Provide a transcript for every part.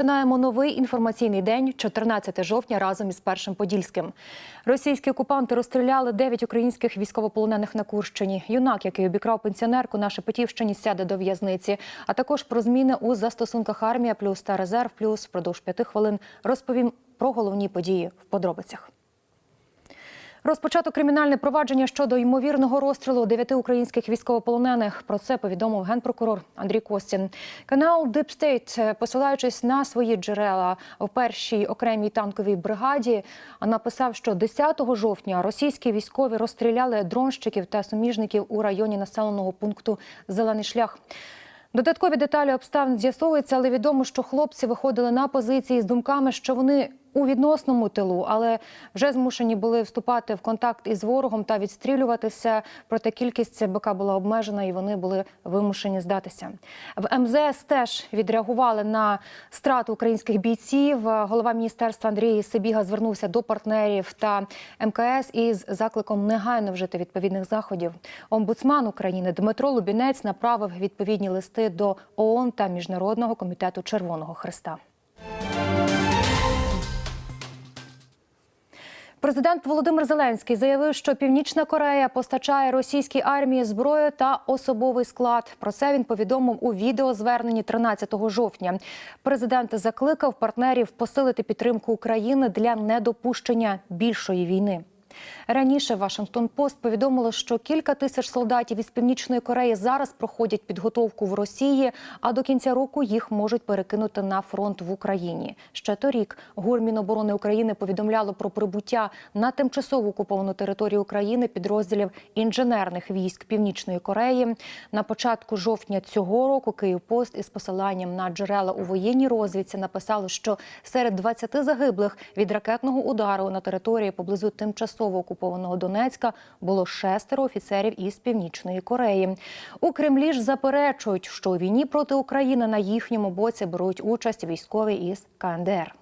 Починаємо новий інформаційний день, 14 жовтня, разом із першим подільським. Російські окупанти розстріляли 9 українських військовополонених на Курщині. Юнак, який обікрав пенсіонерку на Шепетівщині, сяде до в'язниці. А також про зміни у застосунках армія плюс та резерв плюс впродовж п'яти хвилин розповім про головні події в подробицях. Розпочато кримінальне провадження щодо ймовірного розстрілу дев'яти українських військовополонених. Про це повідомив генпрокурор Андрій Костін. Канал Deep State, посилаючись на свої джерела в першій окремій танковій бригаді, написав, що 10 жовтня російські військові розстріляли дронщиків та суміжників у районі населеного пункту Зелений шлях. Додаткові деталі обставин з'ясовуються, але відомо, що хлопці виходили на позиції з думками, що вони у відносному тилу, але вже змушені були вступати в контакт із ворогом та відстрілюватися. Проте кількість БК була обмежена, і вони були вимушені здатися. В МЗС теж відреагували на страту українських бійців. Голова міністерства Андрій Сибіга звернувся до партнерів та МКС із закликом негайно вжити відповідних заходів. Омбудсман України Дмитро Лубінець направив відповідні листи до ООН та Міжнародного комітету Червоного Христа. Президент Володимир Зеленський заявив, що Північна Корея постачає російській армії зброю та особовий склад. Про це він повідомив у відеозверненні 13 жовтня. Президент закликав партнерів посилити підтримку України для недопущення більшої війни. Раніше Вашингтон Пост повідомило, що кілька тисяч солдатів із північної Кореї зараз проходять підготовку в Росії, а до кінця року їх можуть перекинути на фронт в Україні. Ще торік ГУР Міноборони України повідомляло про прибуття на тимчасово окуповану територію України підрозділів інженерних військ Північної Кореї. На початку жовтня цього року Київпост із посиланням на джерела у воєнній розвідці написало, що серед 20 загиблих від ракетного удару на території поблизу тимчасово окупованого Донецька було шестеро офіцерів із північної Кореї. У Кремлі ж заперечують, що у війні проти України на їхньому боці беруть участь військові із КНДР.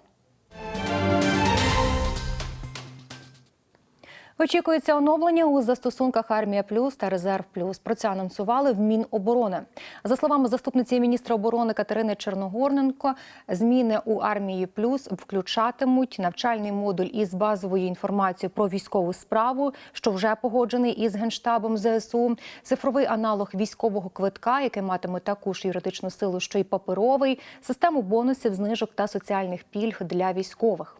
Очікується оновлення у застосунках Армія Плюс та Резерв Плюс. Про це анонсували в Міноборони. За словами заступниці міністра оборони Катерини Черногорненко, зміни у армії Плюс включатимуть навчальний модуль із базовою інформацією про військову справу, що вже погоджений із генштабом ЗСУ, цифровий аналог військового квитка, який матиме таку ж юридичну силу, що й паперовий, систему бонусів, знижок та соціальних пільг для військових.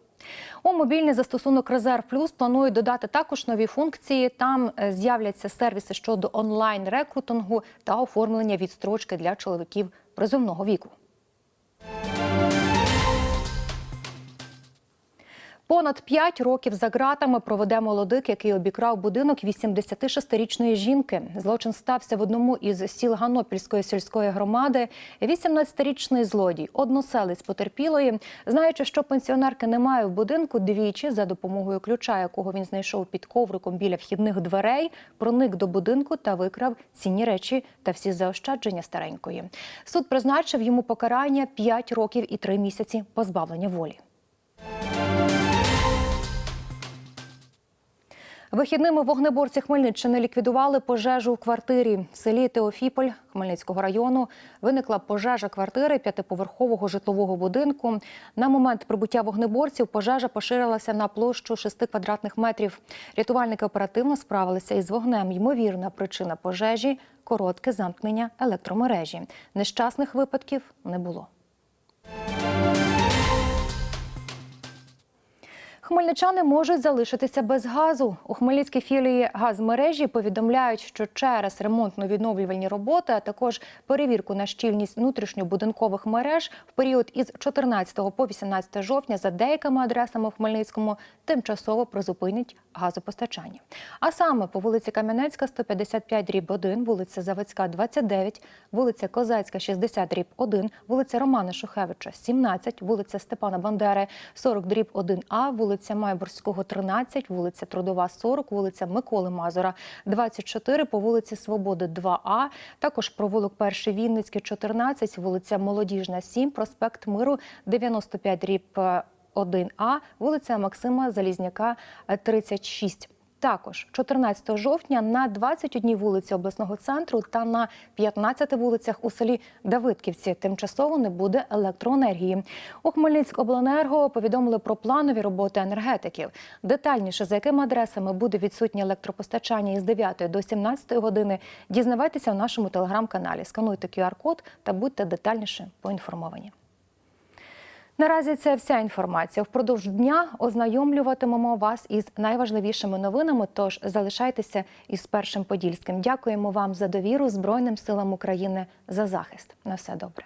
У мобільний застосунок Резерв Плюс планують додати також нові функції. Там е, з'являться сервіси щодо онлайн рекрутингу та оформлення відстрочки для чоловіків призовного віку. Понад 5 років за ґратами проведе молодик, який обікрав будинок 86-річної жінки. Злочин стався в одному із сіл Ганопільської сільської громади. 18-річний злодій, односелець потерпілої, знаючи, що пенсіонерки немає в будинку, двічі за допомогою ключа, якого він знайшов під ковриком біля вхідних дверей, проник до будинку та викрав цінні речі та всі заощадження старенької. Суд призначив йому покарання 5 років і 3 місяці позбавлення волі. Вихідними вогнеборці Хмельниччини ліквідували пожежу у квартирі в селі Теофіполь Хмельницького району. Виникла пожежа квартири п'ятиповерхового житлового будинку. На момент прибуття вогнеборців пожежа поширилася на площу 6 квадратних метрів. Рятувальники оперативно справилися із вогнем. Ймовірна причина пожежі коротке замкнення електромережі. Нещасних випадків не було. Хмельничани можуть залишитися без газу. У Хмельницькій філії газмережі повідомляють, що через ремонтно-відновлювальні роботи, а також перевірку на щільність внутрішньобудинкових мереж в період із 14 по 18 жовтня за деякими адресами в Хмельницькому тимчасово призупинять газопостачання. А саме по вулиці Кам'янецька, 155 дріб 1, вулиця Заводська, 29, вулиця Козацька, 60 дріб 1, вулиця Романа Шухевича, 17, вулиця Степана Бандери, 40 дріб 1А, вулиця Майборського, 13, вулиця Трудова, 40, вулиця Миколи Мазура, 24, по вулиці Свободи, 2А, також провулок Перший Вінницький, 14, вулиця Молодіжна, 7, проспект Миру, 95 ріб 1А, вулиця Максима Залізняка, 36. Також 14 жовтня на 21 вулиці обласного центру та на 15 вулицях у селі Давидківці тимчасово не буде електроенергії. У Хмельницькобленерго повідомили про планові роботи енергетиків. Детальніше за якими адресами буде відсутнє електропостачання із 9 до 17 години. Дізнавайтеся у нашому телеграм-каналі. Скануйте QR-код та будьте детальніше поінформовані. Наразі це вся інформація. Впродовж дня ознайомлюватимемо вас із найважливішими новинами. Тож залишайтеся із першим подільським. Дякуємо вам за довіру Збройним силам України за захист. На все добре.